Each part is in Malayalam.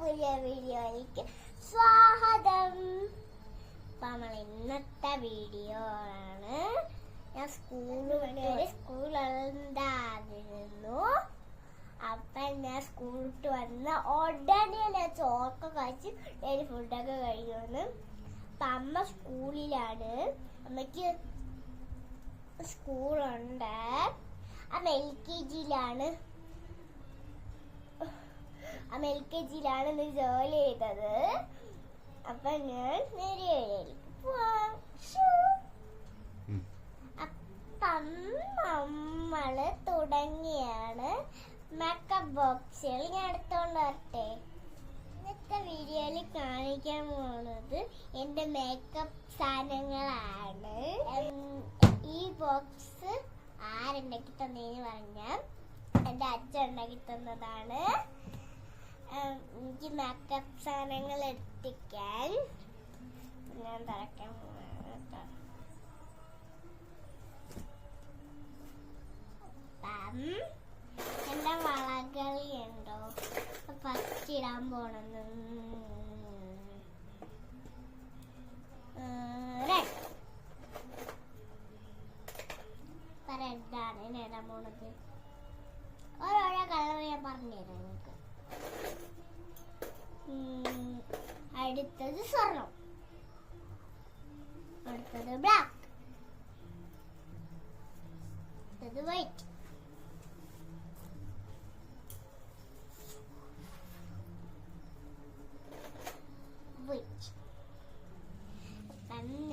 പുതിയ വീഡിയോയിലേക്ക് സ്വാഗതം. അപ്പൊ നമ്മൾ ഇന്നത്തെ വീഡിയോ ആണ്. ഞാൻ സ്കൂളിൽ വേണ്ടി സ്കൂളുണ്ടായിരുന്നു അപ്പൊ ഞാൻ സ്കൂളിട്ട് വന്ന ഉടനെ ഞാൻ ചോക്ക കഴിച്ച് ഡെയിലി ഫുഡൊക്കെ കഴിക്കുന്നു. അപ്പൊ അമ്മ സ്കൂളിലാണ്. അമ്മയ്ക്ക് സ്കൂളുണ്ട് അമ്മ എൽ കെ ജിയിലാണ് അമ്മ എൽ കെ ജിയിലാണ് ഇന്ന് ജോലി ചെയ്തത്. അപ്പൊ ഞാൻ നേരെ വഴിയിലേക്ക് പോവാം. ഷൂ. അപ്പം നമ്മൾ തുടങ്ങിയാണ് മേക്കപ്പ് ബോക്സുകൾ ഞാൻ എടുത്തോണ്ട് വരട്ടെ. ഇന്നത്തെ വീഡിയോയിൽ കാണിക്കാൻ പോകുന്നത് എന്റെ മേക്കപ്പ് സാധനങ്ങളാണ്. ഈ ബോക്സ് ആരുണ്ടാക്കി തന്നെ പറഞ്ഞാൽ എന്റെ അച്ഛൻ ഉണ്ടാക്കി തന്നതാണ്. എനിക്ക് മേക്കപ്പ് സാധനങ്ങൾ എത്തിക്കാൻ ഞാൻ തറക്കാൻ എന്റെ വളകളി ഉണ്ടോ ഫസ്റ്റ് ഇടാൻ റെഡ് റെഡാണ് ഇടാൻ പോണത്. ഓരോരോ കളർ ഞാൻ പറഞ്ഞുതരാം നിങ്ങൾക്ക് അടുത്തത് സ്വർണം. അടുത്തത് ബ്ലാക്ക് അടുത്തത് വൈറ്റ് വൈറ്റ്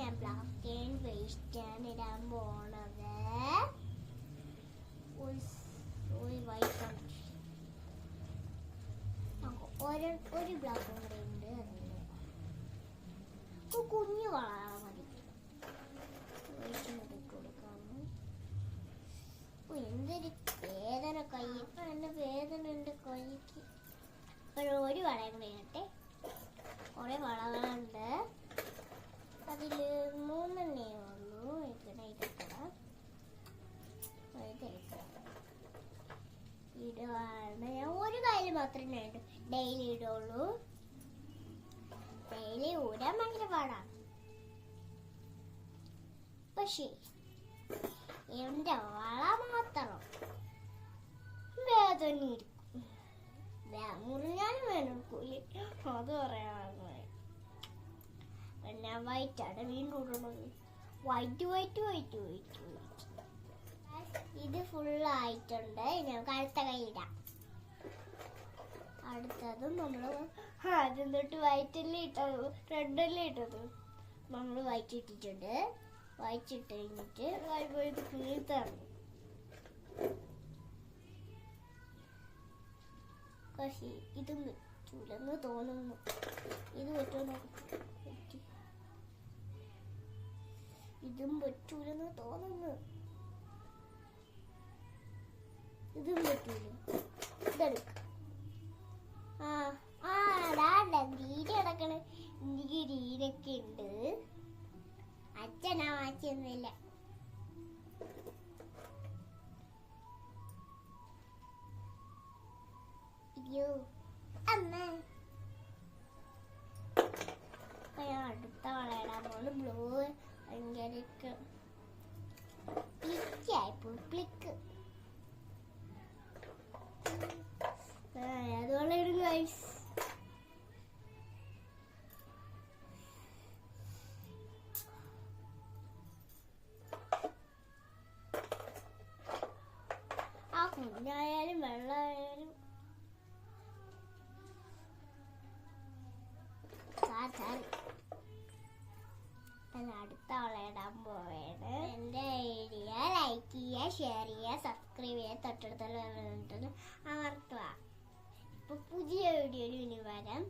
ഞാൻ ബ്ലാക്ക് വൈറ്റ് ഇടാൻ പോണത്. വൈറ്റ് ഒരു ബ്ലാക്കും കൂടെ ഉണ്ട്. ഒരു കുഞ്ഞു വളരാൻ മതി. വൈറ്റിനൊക്കെ കൊടുക്കാം ഓ, എന്തൊരു വേദന കൈ. ഇപ്പൊ എന്റെ വേദന ഉണ്ട് കൈക്ക്. ഒരു വളയും കൂടെ ഇടട്ടെ. കുറെ വളകളുണ്ട്. അതിൽ മൂന്നെണ്ണേ ഉള്ളൂ. ഇവിടെ ഇടക്കണം ഇടുവാണ്. ഞാൻ ഒരു കാര്യം മാത്രമേ ഇടൂ ഡെയിലി ഇടുള്ളൂ ഡെയിലി ഊരാൻ ഭയങ്കര പാടാണ് പക്ഷേ എന്റെ വള മാത്രം വേദന ഇരിക്കും മുറിഞ്ഞാലും വേനൽക്കൂലി അത് പറയാൻ പിന്നെ വൈറ്റ് ആണ് വീണ്ടും ഇടുന്നത് വൈറ്റ് വൈറ്റ് വൈറ്റ് വൈറ്റ് ഇത് ഫുള്ളായിട്ടുണ്ട് നമുക്ക് അടുത്ത കൈ ഇടാം. അടുത്തതും നമ്മൾ ആദ്യം തൊട്ട് വയറ്റല്ലേ ഇട്ടത് റെഡല്ലേ ഇട്ടത്. നമ്മൾ വൈറ്റ് ഇട്ട് കഴിഞ്ഞിട്ട് കഴിയുമ്പോഴത് കീർത്താണ് പക്ഷേ ഇതും പറ്റൂലെന്ന് തോന്നുന്നു. ഇത് പറ്റുമെന്ന് പറ്റി ഇതും പറ്റൂലെന്ന് തോന്നുന്നു. ഇതും പറ്റൂല? ഇതെടുക്ക. രീതിയൊക്കെ ഉണ്ട്. അച്ഛനാ വാങ്ങിച്ചൊന്നുമില്ല. അയ്യോ അമ്മ. ഞാൻ അടുത്ത വളയിടാൻ പോണ് ബ്ലൂ ഭയങ്കര പ്ലിക്കായിപ്പോ പ്ലിക്ക് ആ കുഞ്ഞായാലും വെള്ളമായാലും അടുത്ത വളയിടാൻ പോവേണ്. എന്റെ ഏരിയ ലൈക്ക് ചെയ്യുക ഷെയർ ചെയ്യുക സബ്സ്ക്രൈബ് ചെയ്യുക തൊട്ടടുത്തുള്ള അമർത്തുക ഇപ്പൊ പുതിയ വീഡിയോയിൽ ഇനി വരാം.